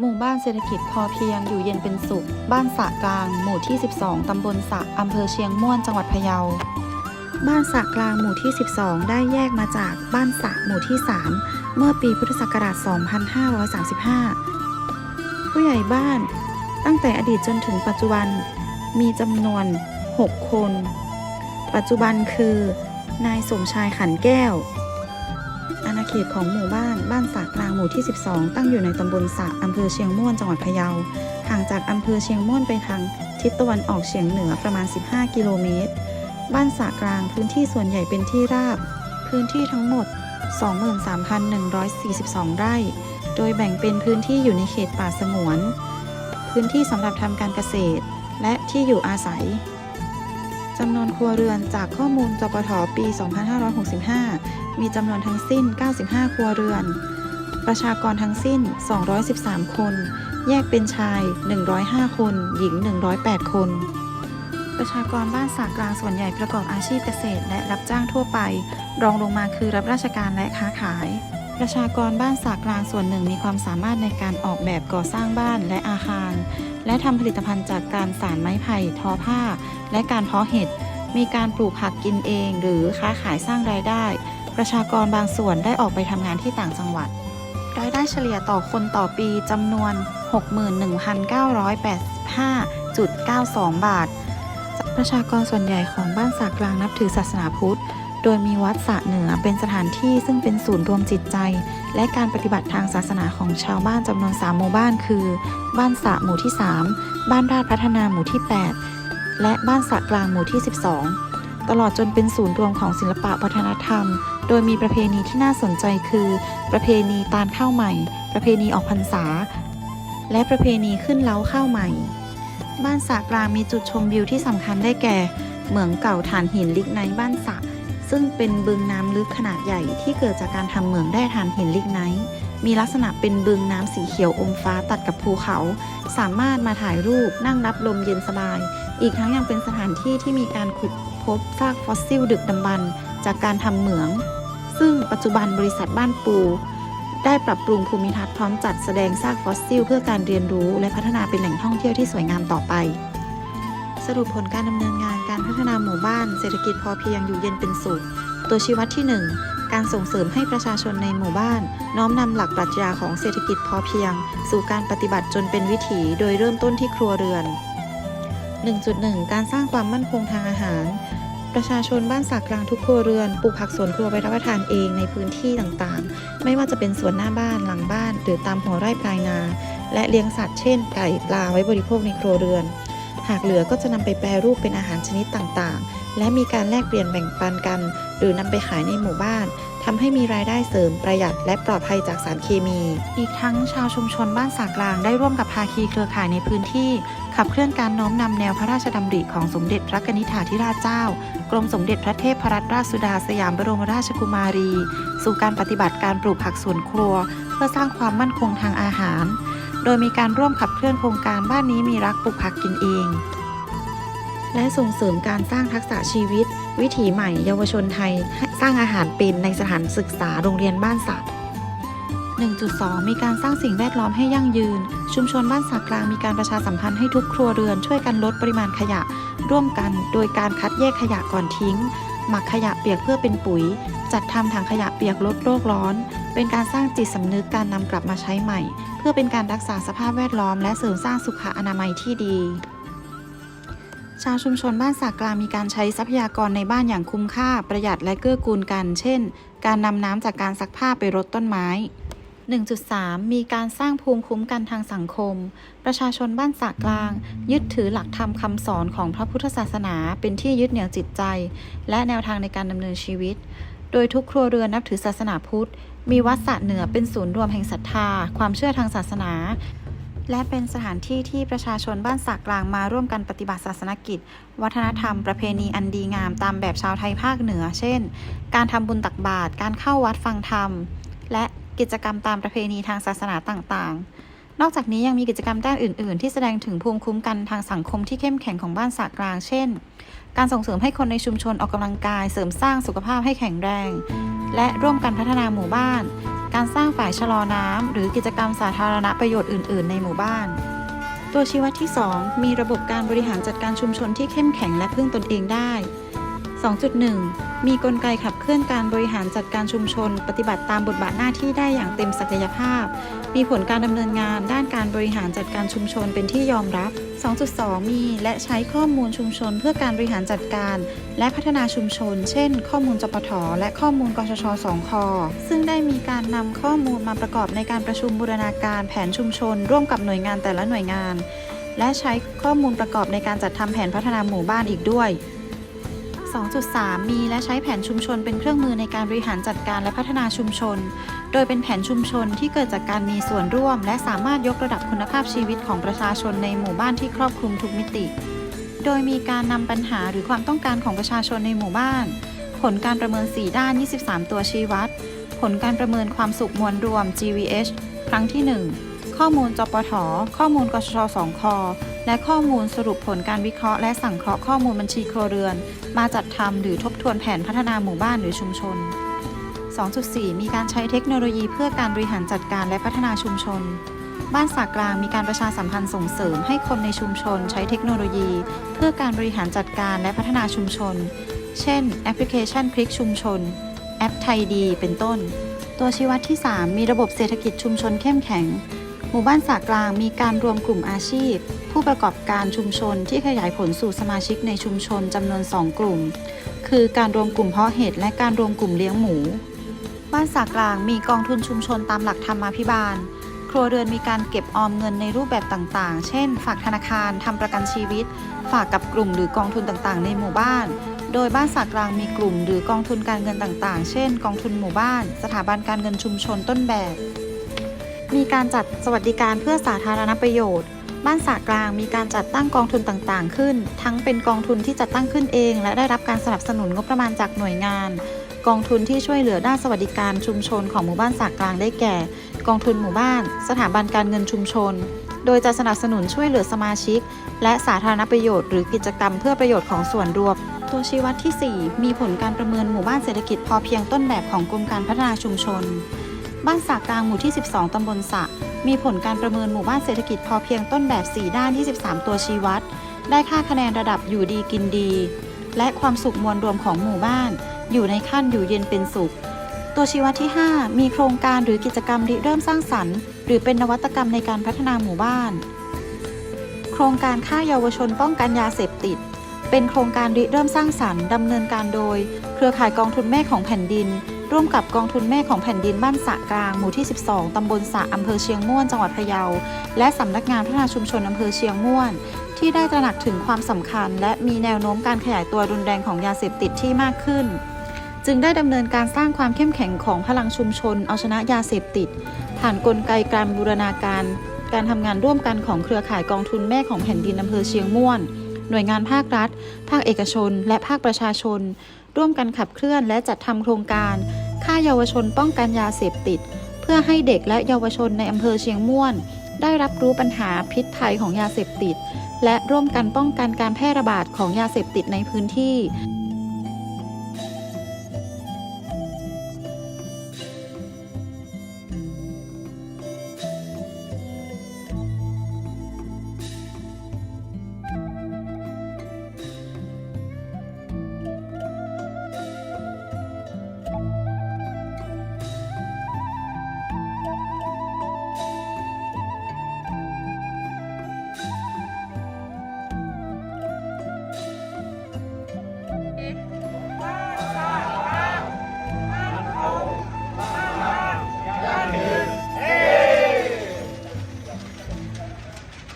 หมู่บ้านเศรษฐกิจพอเพียงอยู่เย็นเป็นสุข บ้านสะกลาง หมู่ที่ 12 ตำบลสะอำเภอเชียงม่วน จังหวัดพะเยา บ้านสะกลางหมู่ที่ 12 ได้แยกมาจากบ้านสะหมู่ที่ 3 เมื่อปีพุทธศักราช 2535 ผู้ใหญ่บ้าน ตั้งแต่อดีตจนถึงปัจจุบันมีจำนวน 6 คน ปัจจุบันคือ นายสมชายขันแก้ว เขตของหมู่บ้านบ้านสระกลางหมู่ที่ 12 ตั้งอยู่ในตำบลสระอำเภอเชียงม่วนจังหวัดพะเยา ห่างจากอำเภอเชียงม่วนไปทางทิศตะวันออกเฉียงเหนือประมาณ 15 กิโลเมตร บ้านสระกลางพื้นที่ส่วนใหญ่เป็นที่ราบ พื้นที่ทั้งหมด 23,142 ไร่ โดยแบ่งเป็นพื้นที่อยู่ในเขตป่าสงวน พื้นที่สำหรับทำการเกษตร และที่อยู่อาศัย จำนวนครัวเรือนจากข้อมูลจปทปี 2565 มีจำนวนทั้งสิ้น 95 ครัวเรือน ประชากรทั้งสิ้น 213 คน แยกเป็นชาย 105 คน หญิง 108 คน ประชากรบ้านสากลางส่วนใหญ่ประกอบอาชีพเกษตรและรับจ้างทั่วไป รองลงมาคือรับราชการและค้าขาย ประชากรบ้านสากลางส่วนหนึ่งมีความสามารถในการออกแบบก่อสร้างบ้านและอาคาร และทำผลิตภัณฑ์จากการสานไม้ไผ่ทอผ้า และการเพาะเห็ด มีการปลูกผักกินเอง หรือค้าขายสร้างรายได้ ประชากรบางส่วนได้ออกไปทำงานที่ต่างจังหวัด รายได้เฉลี่ยต่อคนต่อปีจำนวน 61,985.92 บาท ประชากรส่วนใหญ่ของบ้านสากลางนับถือศาสนาพุทธ โดยมีวัดสะเหนือเป็นสถานที่ซึ่งเป็นศูนย์รวมจิตใจ และการปฏิบัติทางศาสนาของชาวบ้านจำนวน 3 หมู่บ้านคือ บ้านสะหมู่ที่ 3 บ้านราชพัฒนาหมู่ที่ 8 และบ้านสะกลางหมู่ที่ 12 ตลอดจนเป็นศูนย์รวมของศิลปะวัฒนธรรม โดยมีประเพณีที่น่าสนใจคือ ประเพณีตาลข้าวใหม่ ประเพณีออกพรรษา และประเพณีขึ้นเล้าข้าวใหม่ บ้านสะกลางมีจุดชมวิวที่สำคัญได้แก่ เหมืองเก่าฐานหินลิกไนบ้านสะ ซึ่งเป็นบึงน้ำลึกขนาดใหญ่ที่เกิดจากการทำเหมืองแร่ถ่านหินลิกไนท์มีลักษณะเป็นบึงน้ำสีเขียวอมฟ้าตัดกับภูเขา สามารถมาถ่ายรูปนั่งรับลมเย็นสบาย อีกทั้งยังเป็นสถานที่ที่มีการขุดพบซากฟอสซิลดึกดำบรรพ์จากการทำเหมือง ซึ่งปัจจุบันบริษัทบ้านปู ได้ปรับปรุงภูมิทัศน์พร้อมจัดแสดงซากฟอสซิล เพื่อการเรียนรู้และพัฒนาเป็นแหล่งท่องเที่ยวที่สวยงามต่อไป สรุปผลการดำเนินงาน การพัฒนาหมู่บ้านเศรษฐกิจพอเพียงอยู่เย็นเป็นสุข ตัวชี้วัดที่ 1 การส่งเสริมให้ประชาชนในหมู่บ้าน น้อมนำหลักปรัชญาของเศรษฐกิจพอเพียง สู่การปฏิบัติจนเป็นวิถีโดยเริ่มต้นที่ครัวเรือน 1.1 การสร้างความมั่นคงทางอาหาร ประชาชนบ้านสากกลางทุกครัวเรือนปลูกผักสวนครัวไว้รับประทานเองในพื้นที่ต่างๆ ไม่ว่าจะเป็นสวนหน้าบ้านหลังบ้าน หรือตามหัวไร่ปลายนา และเลี้ยงสัตว์เช่นไก่ปลาไว้บริโภคในครัวเรือน หากเหลือก็จะนำไปแปรรูปเป็นอาหารชนิดต่างๆ และมีการแลกเปลี่ยนแบ่งปันกัน หรือนำไปขายในหมู่บ้านทำให้มีรายได้เสริมประหยัดและปลอดภัยจากสารเคมี อีกทั้งชาวชุมชนบ้านสากลางได้ร่วมกับภาคีเครือข่ายในพื้นที่ ขับเคลื่อนการน้อมนำแนวพระราชดำริของสมเด็จพระกนิษฐาธิราชเจ้า กรมสมเด็จพระเทพรัตนราชสุดาสยามบรมราชกุมารี สู่การปฏิบัติการปลูกผักสวนครัว เพื่อสร้างความมั่นคงทางอาหาร โดยมีการร่วมขับเคลื่อนโครงการบ้านนี้มีรักปลูกผักกินเอง และส่งเสริมการสร้างทักษะชีวิต วิถีใหม่เยาวชนไทย สร้างอาหารเป็นในสถานศึกษาโรงเรียนบ้านสัตว์1.2 มีการสร้างสิ่งแวดล้อมให้ยั่งยืน ชุมชนบ้านสากกลางมีการประชาสัมพันธ์ให้ทุกครัวเรือนช่วยกันลดปริมาณขยะ ร่วมกันโดยการคัดแยกขยะก่อนทิ้ง หมักขยะเปียกเพื่อเป็นปุ๋ย จัดทำถังขยะเปียกลดโลกร้อน เป็นการสร้างจิตสำนึกการนำกลับมาใช้ใหม่ เพื่อเป็นการรักษาสภาพแวดล้อม และเสริมสร้างสุขอนามัยที่ดี ชาวชุมชนบ้านสากกลางมีการใช้ทรัพยากรในบ้านอย่างคุ้มค่าประหยัดและเกื้อกูลกัน เช่น การนำน้ำจากการซักผ้าไปรดต้นไม้ 1.3 มีการสร้างภูมิคุ้มกันทางสังคม ประชาชนบ้านสากกลาง ยึดถือหลักธรรมคำสอนของพระพุทธศาสนา เป็นที่ยึดเหนี่ยวจิตใจ และแนวทางในการดำเนินชีวิต โดยทุกครัวเรือนนับถือศาสนาพุทธ มีวัดสระเหนือเป็นศูนย์รวมแห่งศรัทธา ความเชื่อทางศาสนา และเป็นสถานที่ที่ประชาชนบ้านสากกลางมาร่วมกันปฏิบัติศาสนกิจ วัฒนธรรม ประเพณีอันดีงามตามแบบชาวไทยภาคเหนือ เช่น การทำบุญตักบาตร การเข้าวัดฟังธรรม และ กิจกรรมตามประเพณีทางศาสนาต่างๆ นอกจากนี้ยังมีกิจกรรมด้านอื่น ๆ ที่แสดงถึงภูมิคุ้มกันทางสังคมที่เข้มแข็งของบ้านสากลาง เช่น การส่งเสริมให้คนในชุมชนออกกำลังกาย เสริมสร้างสุขภาพให้แข็งแรง และร่วมกันพัฒนาหมู่บ้าน การสร้างฝ่ายชะลอน้ำหรือกิจกรรมสาธารณประโยชน์อื่น ๆ ในหมู่บ้านตัวชี้วัดที่ 2 มีระบบการบริหารจัดการชุมชนที่เข้มแข็งและพึ่งตนเองได้ 2.1 มีกลไกขับเคลื่อนการบริหารจัดการชุมชน ปฏิบัติตามบทบาทหน้าที่ได้อย่างเต็มศักยภาพ มีผลการดำเนินงานด้านการบริหารจัดการชุมชนเป็นที่ยอมรับ 2.2 มีและใช้ข้อมูลชุมชนเพื่อการบริหารจัดการ และพัฒนาชุมชน เช่น ข้อมูลจปทและข้อมูลกชชสองคซึ่งได้มีการนำข้อมูลมาประกอบในการประชุมบูรณาการแผนชุมชน ร่วมกับหน่วยงานแต่ละหน่วยงาน และใช้ข้อมูลประกอบในการจัดทำแผนพัฒนาหมู่บ้านอีกด้วย 2.3 มีและใช้แผนชุมชนเป็นเครื่องมือในการบริหารจัดการและพัฒนาชุมชน โดยเป็นแผนชุมชนที่เกิดจากการมีส่วนร่วม และสามารถยกระดับคุณภาพชีวิตของประชาชนในหมู่บ้านที่ครอบคลุมทุกมิติ โดยมีการนำปัญหาหรือความต้องการของประชาชนในหมู่บ้าน ผลการประเมิน 4 ด้าน 23 ตัวชี้วัด ผลการประเมินความสุขมวลรวม GVH ครั้งที่ 1 ข้อมูลจปทข้อมูลกชชสองคและข้อมูลสรุปผลการวิเคราะห์ และสังเคราะห์ข้อมูลบัญชีครัวเรือน มาจัดทำหรือทบทวนแผนพัฒนาหมู่บ้านหรือชุมชน 2.4 มีการใช้เทคโนโลยีเพื่อการบริหารจัดการและพัฒนาชุมชน บ้านสากลางมีการประชาสัมพันธ์ส่งเสริมให้คนในชุมชนใช้เทคโนโลยี เพื่อการบริหารจัดการและพัฒนาชุมชน เช่น แอปพลิเคชันคลิกชุมชน แอปไทยดี เป็นต้น ตัวชี้วัดที่ 3 มีระบบเศรษฐกิจชุมชนเข้มแข็ง หมู่บ้านสากลางมีการรวมกลุ่มอาชีพ ผู้ประกอบการชุมชนที่ขยายผลสู่สมาชิกในชุมชนจำนวน 2 กลุ่ม คือการรวมกลุ่มเพาะเห็ดและการรวมกลุ่มเลี้ยงหมู บ้านสากลางมีกองทุนชุมชนตามหลักธรรมาภิบาล ครัวเรือนมีการเก็บออมเงินในรูปแบบต่างๆ เช่น ฝากธนาคารทำประกันชีวิต ฝากกับกลุ่มหรือกองทุนต่างๆ ในหมู่บ้านโดยบ้านสากลางมีกลุ่มหรือกองทุนการเงินต่างๆ เช่น กองทุนหมู่บ้าน สถาบันการเงินชุมชนต้นแบบ มีการจัดสวัสดิการเพื่อสาธารณประโยชน์ บ้านสากลางมีการจัดตั้งกองทุนต่างๆ ขึ้น ทั้งเป็นกองทุนที่จัดตั้งขึ้นเอง และได้รับการสนับสนุนงบประมาณจากหน่วยงาน กองทุนที่ช่วยเหลือด้านสวัสดิการชุมชนของหมู่บ้านสากกลางได้แก่ กองทุนหมู่บ้าน สถาบันการเงินชุมชน โดยจะสนับสนุนช่วยเหลือสมาชิก และสาธารณประโยชน์หรือกิจกรรมเพื่อประโยชน์ของส่วนรวมตัวชี้วัดที่ 4 มีผลการประเมินหมู่บ้านเศรษฐกิจพอเพียงต้นแบบของกรมการพัฒนาชุมชน บ้านสากกลางหมู่ที่ 12 ตำบลสะ มีผลการประเมินหมู่บ้านเศรษฐกิจพอเพียงต้นแบบ 4 ด้าน 23 ตัวชี้วัด ได้ค่าคะแนนระดับอยู่ดีกินดี และความสุขมวลรวมของหมู่บ้าน อยู่ในขั้นอยู่เย็นเป็นสุข ตัวชี้วัดที่ 5 มีโครงการหรือกิจกรรมริเริ่มสร้างสรรค์ หรือเป็นนวัตกรรมในการพัฒนาหมู่บ้าน โครงการค่าเยาวชนป้องกันยาเสพติด เป็นโครงการริเริ่มสร้างสรรค์ดำเนินการโดย เครือข่ายกองทุนแม่ของแผ่นดิน ร่วมกับกองทุนแม่ของแผ่นดินบ้านสะกลางหมู่ที่ 12 ตำบลสะอำเภอเชียงม่วนจังหวัดพะเยา และสำนักงานพัฒนาชุมชนอำเภอเชียงม่วน ที่ได้ตระหนักถึงความสำคัญ และมีแนวโน้มการขยายตัวรุนแรงของยาเสพติดที่มากขึ้น จึงได้ดำเนินการสร้างความเข้มแข็งของพลังชุมชน เอาชนะยาเสพติด ผ่านนกลไกการบูรณาการ การทำงานร่วมกันของเครือข่ายกองทุนแม่ของแผ่นดินอำเภอเชียงม่วน หน่วยงานภาครัฐ ภาคเอกชน และภาคประชาชน ร่วมกันขับเคลื่อนและจัดทำโครงการค่าเยาวชนป้องกันยาเสพติด เพื่อให้เด็กและเยาวชนในอำเภอเชียงม่วน ได้รับรู้ปัญหาพิษภัยของยาเสพติด และร่วมกันป้องกันการแพร่ระบาดของยาเสพติดในพื้นที่